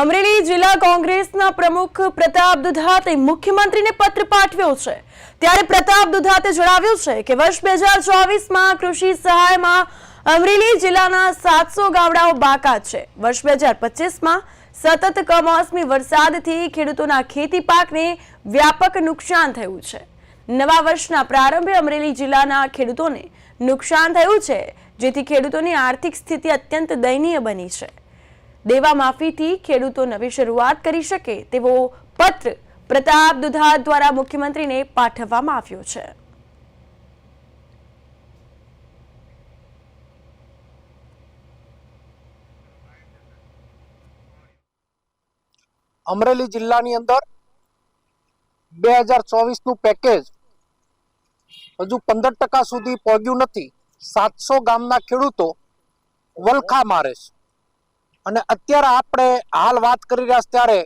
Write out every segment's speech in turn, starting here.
અમરેલી જિલ્લા કોંગ્રેસના પ્રમુખ પ્રતાપ દુધાતે મુખ્યમંત્રીને પત્ર પાઠવ્યો છે. ત્યારે પ્રતાપ દુધાતે જણાવ્યું છે કે વર્ષ બે હજાર ચોવીસમાં કૃષિ સહાયમાં અમરેલી જિલ્લાના સાતસો ગામડાઓ બાકાત છે. વર્ષ બે હજાર પચીસમાં સતત કમોસમી વરસાદથી ખેડૂતોના ખેતી પાકને વ્યાપક નુકસાન થયું છે. નવા વર્ષના પ્રારંભે અમરેલી જિલ્લાના ખેડૂતોને નુકસાન થયું છે, જેથી ખેડૂતોની આર્થિક સ્થિતિ અત્યંત દયનીય બની છે. દેવા માફીથી ખેડૂતો નવી શરૂઆત કરી શકે તેવો પત્ર પ્રતાપ દુધાત દ્વારા મુખ્યમંત્રીને પાઠવવામાં આવ્યો છે. અમરેલી જિલ્લાની અંદર બે હજાર ચોવીસનું પેકેજ હજુ પંદર ટકા સુધી પહોંચ્યું નથી. સાતસો ગામના ખેડૂતો વલખા મારે છે. અને અત્યારે આપણે હાલ વાત કરી રહ્યા ત્યારે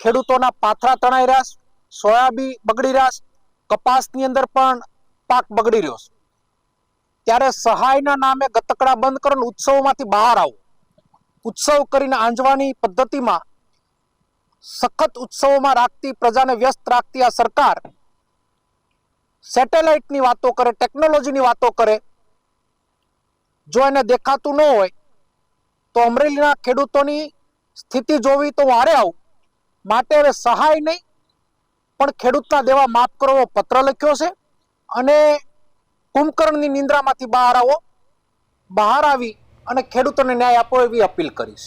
ખેડૂતોના પાથરા તણાઈ રહ્યા સોયાબી બગડી રહ્યા કપાસની અંદર પણ પાક બગડી રહ્યો છે. ત્યારે સહાયના નામે ગતકડા બંધ કરો ઉત્સવોમાંથી બહાર આવો. ઉત્સવ કરીને આંજવાની પદ્ધતિમાં સખત ઉત્સવોમાં રાખતી પ્રજાને વ્યસ્ત રાખતી આ સરકાર સેટેલાઇટની વાતો કરે, ટેકનોલોજીની વાતો કરે. જો એને દેખાતું ન હોય તો અમરેલીના ખેડૂતોની સ્થિતિ જોવી તો વારે આવું. માટે હવે સહાય નહીં, પણ ખેડૂતના દેવા માફ કરો પત્ર લખ્યો છે. અને કુંભકર્ણની નિંદ્રામાંથી બહાર આવો, બહાર આવી અને ખેડૂતોને ન્યાય આપો એવી અપીલ કરીશ.